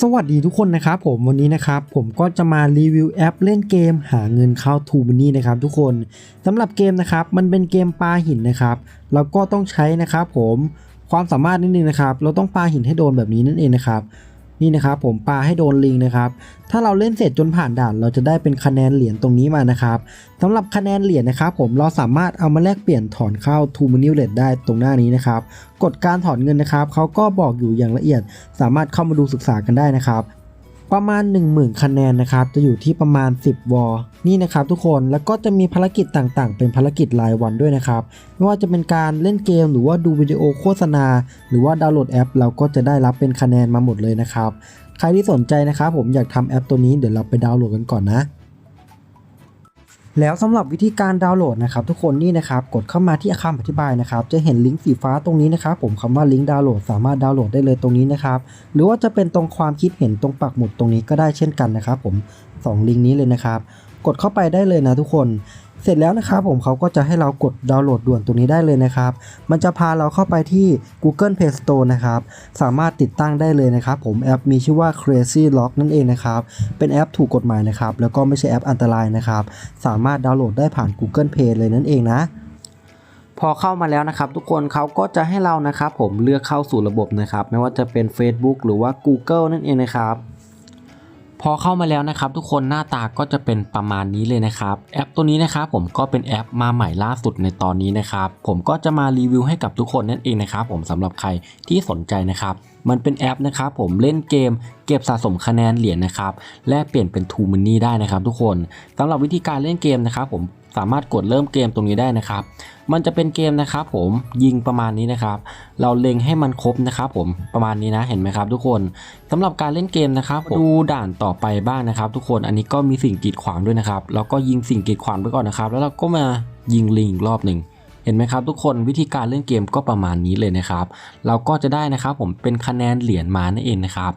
สวัสดีทุกคนนะครับผมวันนี้นะครับผมก็จะมารีวิวแอปเล่นเกมหาเงินเข้าทูมันนี่นะครับทุกคนสำหรับเกมนะครับมันเป็นเกมปาหินนะครับเราก็ต้องใช้นะครับผมความสามารถนิดนึงนะครับเราต้องปาหินให้โดนแบบนี้นั่นเองนะครับ นี่นะครับผมปาให้โดนลิงนะครับ ถ้าเราเล่นเสร็จจนผ่านด่าน เราจะได้เป็นคะแนนเหรียญตรงนี้มานะครับสำหรับคะแนนเหรียญนะครับผมเราสามารถเอามาแลกเปลี่ยนถอนเข้าทูมันนี่เลได้ตรงหน้านี้นะครับกฎการถอนเงินนะครับเขาก็บอกอยู่อย่างละเอียด สามารถเข้ามาดูศึกษากันได้นะครับ ประมาณ 10,000 คะแนนนะครับจะอยู่ที่ประมาณ 10 วอลนี่นะครับทุกคนแล้วก็จะมีภารกิจต่างๆ เป็นภารกิจรายวันด้วยนะครับไม่ว่าจะเป็นการเล่นเกมหรือว่าดูวิดีโอโฆษณา หรือว่าดาวน์โหลดแอป เราก็จะได้รับเป็นคะแนนมาหมดเลยนะครับใครที่สนใจนะครับผมอยากทำแอปตัวนี้เดี๋ยวเราไปดาวน์โหลดกันก่อนนะ แล้วสำหรับวิธีการดาวน์โหลดนะครับทุกคนนี่นะครับกดเข้ามาที่คำอธิบายนะครับจะเห็นลิงก์สีฟ้าตรงนี้นะครับผมคำว่าลิงก์ดาวน์โหลดสามารถดาวน์โหลดได้เลยตรงนี้นะครับหรือว่าจะเป็นตรงความคิดเห็นตรงปักหมุดตรงนี้ก็ได้เช่นกันนะครับผมสองลิงก์นี้เลยนะครับกดเข้าไปได้เลยนะทุกคน เสร็จแล้วนะครับผมเขาก็จะให้เรากดดาวน์โหลดด่วนตรงนี้ได้เลยนะครับ มันจะพาเราเข้าไปที่ Google Play Store นะครับ สามารถติดตั้งได้เลยนะครับ ผมแอปมีชื่อว่า Crazy Lock นั่นเองนะครับ เป็นแอปถูกกฎหมายนะครับ แล้วก็ไม่ใช่แอปอันตรายนะครับ สามารถดาวน์โหลดได้ผ่าน Google Play เลยนั่นเองนะพอเข้ามาแล้วนะครับ ทุกคนเขาก็จะให้เรานะครับ ผมเลือกเข้าสู่ระบบนะครับ ไม่ว่าจะเป็น Facebook หรือว่า Google นั่นเองนะครับ พอเข้ามาแล้วนะครับทุกคนหน้าตาก็จะเป็นประมาณนี้เลยนะครับแอปตัวนี้นะครับผมก็เป็นแอปมาใหม่ล่าสุดในตอนนี้นะครับผมก็จะมารีวิวให้กับทุกคนนั่นเองนะครับผมสำหรับใครที่สนใจนะครับมันเป็นแอปนะครับผมเล่นเกมเก็บสะสมคะแนนเหรียญนะครับแลกเปลี่ยนเป็นทูมันนี่ได้นะครับทุกคนสำหรับวิธีการเล่นเกมนะครับผม สามารถกดเริ่มเกมตรงนี้ได้นะครับ มันจะเป็นเกมนะครับผมยิงประมาณนี้นะครับ เราเล็งให้มันครบนะครับผมประมาณนี้นะเห็นไหมครับ ทุกคนสำหรับการเล่นเกมนะครับดูด่านต่อไปบ้างนะครับ ทุกคนอันนี้ก็มีสิ่งกีดขวางด้วยนะครับแล้วก็ยิงสิ่งกีดขวางไปก่อนนะครับ แล้วเราก็มายิงลิงอีกรอบหนึ่งเห็นไหมครับทุกคนวิธีการเล่นเกมก็ประมาณนี้เลยนะครับ เราก็จะได้นะครับผมเป็นคะแนนเหรียญมานั่นเองนะครับ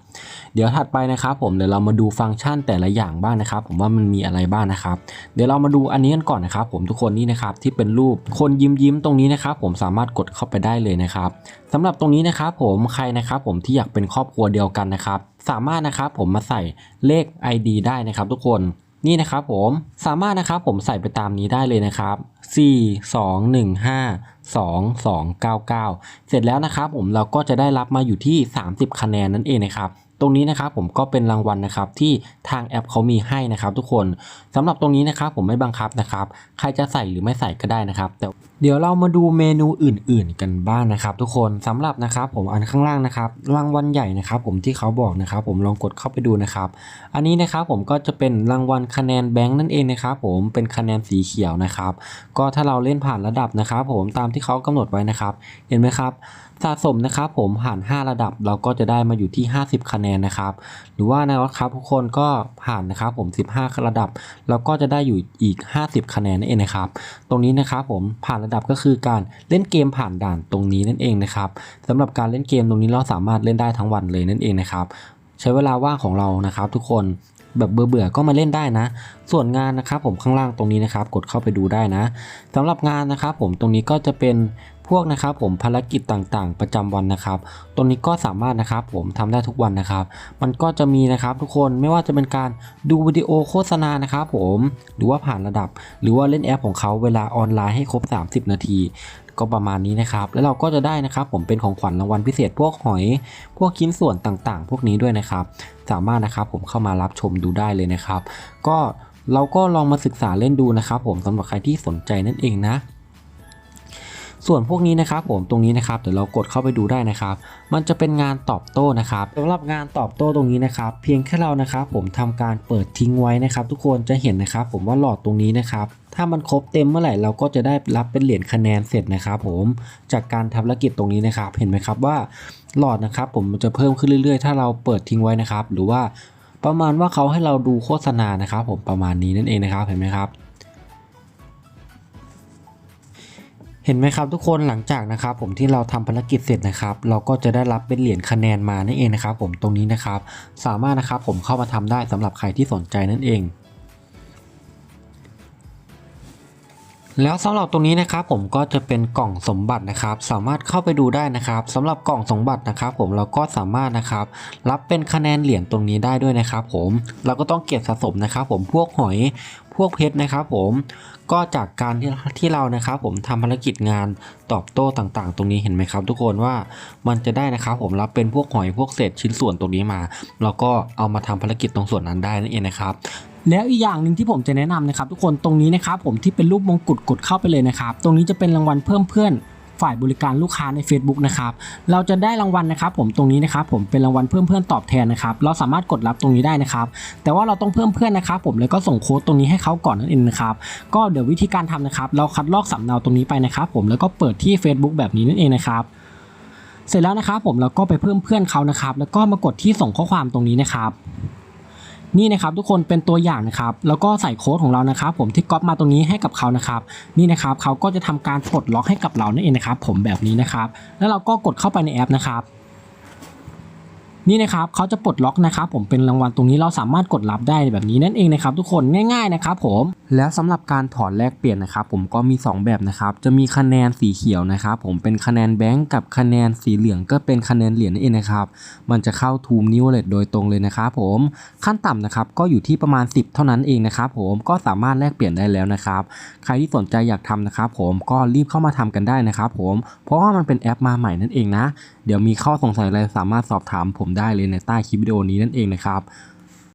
เดี๋ยวถัดไปนะครับผมเดี๋ยวเรามาดูฟังก์ชันแต่ละอย่างบ้างนะครับ ผมว่ามันมีอะไรบ้างนะครับ เดี๋ยวเรามาดูอันนี้กันก่อนนะครับ ผมทุกคนนี่นะครับที่เป็นรูปคนยิ้มยิ้มตรงนี้นะครับ ผมสามารถกดเข้าไปได้เลยนะครับสำหรับตรงนี้นะครับ ผมใครนะครับผมที่อยากเป็นครอบครัวเดียวกันนะครับ สามารถนะครับผมมาใส่เลข ID ได้นะครับ ทุกคนนี่นะครับผมสามารถนะครับผมใส่ไปตามนี้ได้เลยนะครับ 4 2 1 5 2 2 9 9 เสร็จแล้วนะครับผมเราก็จะได้รับมาอยู่ที่ 30 คะแนนนั่นเองนะครับ ตรงนี้นะครับผมก็เป็นรางวัลนะครับที่ทางแอปเขามีให้นะครับ ทุกคนสำหรับตรงนี้นะครับผมไม่บังคับนะครับ ใครจะใส่หรือไม่ใส่ก็ได้นะครับ แต่เดี๋ยวเรามาดูเมนูอื่น ๆ กันบ้างนะครับ ทุกคนสำหรับนะครับผมอันข้างล่างนะครับ รางวัลใหญ่นะครับ ผมที่เขาบอกนะครับ ผมลองกดเข้าไปดูนะครับ อันนี้นะครับผมก็จะเป็นรางวัลคะแนนแบงค์นั่นเองนะครับ ผมเป็นคะแนนสีเขียวนะครับ ก็ถ้าเราเล่นผ่านระดับนะครับ ผมตามที่เขากำหนดไว้นะครับ เห็นไหมครับ สะสมนะครับผมผ่าน5ระดับเราก็จะได้มาอยู่ที่ 50 คะแนนนะครับ หรือว่านะครับทุกคนก็ผ่านนะครับผม 15 ระดับ เราก็จะได้อยู่อีก 50 คะแนนนั่นเองนะครับ ตรงนี้นะครับผมผ่านระดับก็คือการเล่นเกมผ่านด่านตรงนี้นั่นเองนะครับสำหรับการเล่นเกมตรงนี้เราสามารถเล่นได้ทั้งวันเลยนั่นเองนะครับใช้เวลาว่างของเรานะครับทุกคนแบบเบื่อๆก็มาเล่นได้นะ ส่วนงานนะครับผมข้างล่างตรงนี้นะครับ กดเข้าไปดูได้นะสำหรับงานนะครับผมตรงนี้ก็จะเป็น พวกนะครับผมภารกิจต่างๆ ประจำวันนะครับตรงนี้ก็สามารถนะครับผมทำได้ทุกวันนะครับ มันก็จะมีนะครับทุกคนไม่ว่าจะเป็นการดูวิดีโอโฆษณานะครับผมหรือว่าผ่านระดับ หรือว่าเล่นแอปของเขาเวลาออนไลน์ให้ครบ 30 นาทีก็ประมาณนี้นะครับ แล้วเราก็จะได้นะครับ ผมเป็นของขวัญรางวัลพิเศษพวกหอย พวกชิ้นส่วนต่างๆ พวกนี้ด้วยนะครับ สามารถนะครับผมเข้ามารับชมดูได้เลยนะครับ ก็เราก็ลองมาศึกษาเล่นดูนะครับ ผมสำหรับใครที่สนใจนั่นเองนะ ส่วนพวกนี้นะครับผมตรงนี้นะครับเดี๋ยวเรากดเข้าไปดูได้นะครับ มันจะเป็นงานตอบโต้นะครับสำหรับงานตอบโต้ตรงนี้นะครับ เพียงแค่เรานะครับผมทำการเปิดทิ้งไว้นะครับ ทุกคนจะเห็นนะครับ ผมว่าหลอดตรงนี้นะครับถ้ามันครบเต็มเมื่อไหร่เราก็จะได้รับเป็นเหรียญคะแนนเสร็จนะครับผมจากการทำภารกิจตรงนี้นะครับ เห็นไหมครับว่าหลอดนะครับผมมันจะเพิ่มขึ้นเรื่อยๆ ถ้าเราเปิดทิ้งไว้นะครับ หรือว่าประมาณว่าเขาให้เราดูโฆษณานะครับ ผมประมาณนี้นั่นเองนะครับเห็นไหมครับ เห็นไหมครับทุกคนหลังจากนะครับผมที่เราทำภารกิจเสร็จนะครับ เราก็จะได้รับเป็นเหรียญคะแนนมานั่นเองนะครับผมตรงนี้นะครับ สามารถนะครับผมเข้ามาทำได้สำหรับใครที่สนใจนั่นเอง แล้วสำหรับตรงนี้นะครับผมก็จะเป็นกล่องสมบัตินะครับ สามารถเข้าไปดูได้นะครับสำหรับกล่องสมบัตินะครับ ผมเราก็สามารถนะครับ รับเป็นคะแนนเหรียญตรงนี้ได้ด้วยนะครับ ผมเราก็ต้องเก็บสะสมนะครับ ผมพวกหอยพวกเพชรนะครับ ผมก็จากการที่ที่เรานะครับ ผมทำภารกิจงานตอบโต้ต่างๆ ตรงนี้เห็นไหมครับ ทุกคนว่ามันจะได้นะครับ ผมรับเป็นพวกหอยพวกเศษชิ้นส่วนตรงนี้มาเราก็เอามาทำภารกิจตรงส่วนนั้นได้นั่นเองนะครับ แล้วอีกอย่างหนึ่งที่ผมจะแนะนำนะครับทุกคนตรงนี้นะครับผมที่เป็นรูปมงกุฎกดเข้าไปเลยนะครับ ตรงนี้จะเป็นรางวัลเพิ่มเพื่อนฝ่ายบริการลูกค้าใน Facebook นะครับ เราจะได้รางวัลนะครับ ผมตรงนี้นะครับ ผมเป็นรางวัลเพิ่มเพื่อนตอบแทนนะครับ เราสามารถกดรับตรงนี้ได้นะครับ แต่ว่าเราต้องเพิ่มเพื่อนนะครับ ผมแล้วก็ส่งโค้ดตรงนี้ให้เขาก่อนนั่นเองนะครับ ก็เดี๋ยววิธีการทำนะครับ เราคัดลอกสำเนาตรงนี้ไปนะครับ ผมแล้วก็เปิดที่ Facebook แบบนี้นั่นเองนะครับเสร็จแล้วนะครับ ผมเราก็ไปเพิ่มเพื่อนเขานะครับ แล้วก็มากดที่ส่งข้อความตรงนี้นะครับ นี่นะครับทุกคนเป็นตัวอย่างนะครับแล้วก็ใส่โค้ดของเรานะครับ ผมที่ก๊อปมาตรงนี้ให้กับเขานะครับนี่นะครับเขาก็จะทำการปลดล็อกให้กับเรานั่นเองนะครับ ผมแบบนี้นะครับ แล้วเราก็กดเข้าไปในแอปนะครับนี่นะครับเขาจะปลดล็อกนะครับ ผมเป็นรางวัลตรงนี้เราสามารถกดรับได้แบบนี้นั่นเองนะครับ ทุกคนง่าย ๆนะครับ ผมแล้วสำหรับการถอนแลกเปลี่ยนนะครับผมก็มี 2 แบบนะครับ จะมีคะแนนสีเขียวนะครับผมเป็นคะแนนแบงก์กับคะแนนสีเหลืองก็เป็นคะแนนเหรียญนั่นเองนะครับ มันจะเข้าทูมนิวเลตโดยตรงเลยนะครับผมขั้นต่ำนะครับก็อยู่ที่ประมาณ 10 เท่านั้นเองนะครับผมก็สามารถแลกเปลี่ยนได้แล้วนะครับ ใครที่สนใจอยากทำนะครับผมก็รีบเข้ามาทำกันได้นะครับผมเพราะว่ามันเป็นแอปมาใหม่นั่นเองนะ เดี๋ยวมีข้อสงสัยอะไรสามารถสอบถามผมได้เลยในใต้คลิปวิดีโอนี้นั่นเองนะครับ